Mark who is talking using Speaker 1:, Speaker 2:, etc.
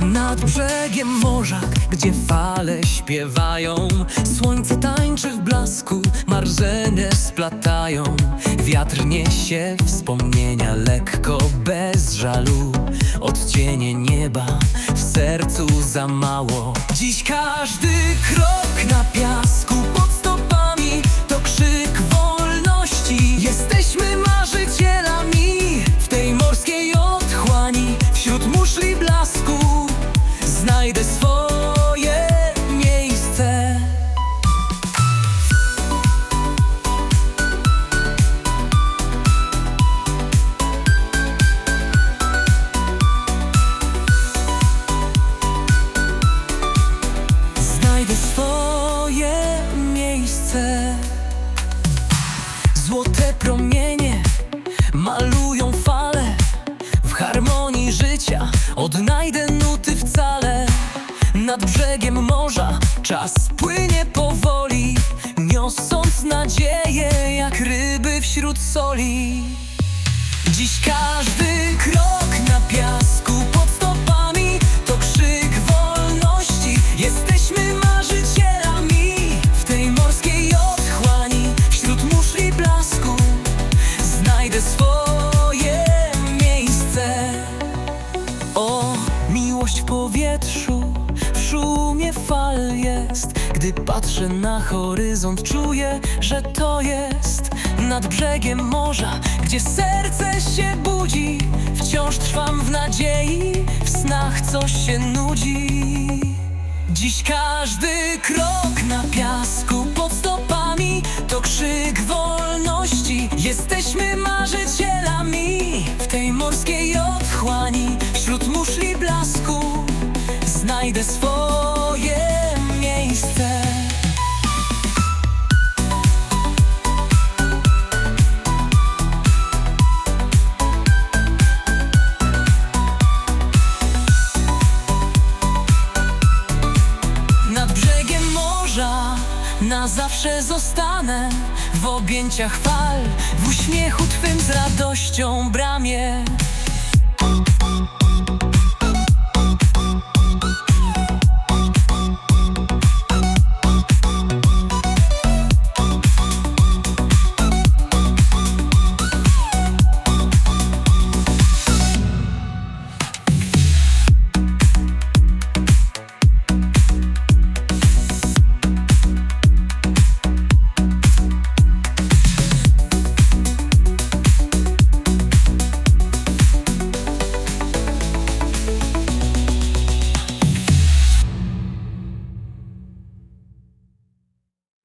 Speaker 1: Nad brzegiem morza, gdzie fale śpiewają Słońce tańczy w blasku, marzenie splatają. Wiatr niesie wspomnienia lekko, bez żalu. Odcienie nieba w sercu za mało. Dziś każdy krok na piasku pod muszli blasku Znajdę swoje miejsce. Znajdę swoje miejsce. Złote promienie malują odnajdę nuty wcale Nad brzegiem morza. Czas płynie powoli Niosąc nadzieję jak ryby wśród soli. Dziś każdy miłość w powietrzu, w szumie fal jest. Gdy patrzę na horyzont, czuję, że to jest. Nad brzegiem morza, gdzie serce się budzi Wciąż trwam w nadziei, w snach coś się nudzi. Dziś każdy krok na piasku pod stopami to krzyk wolności. Jesteśmy marzycielami w tej morskiej blasku znajdę swoje miejsce. Nad brzegiem morza na zawsze zostanę W objęciach fal, w uśmiechu twym z radością bramie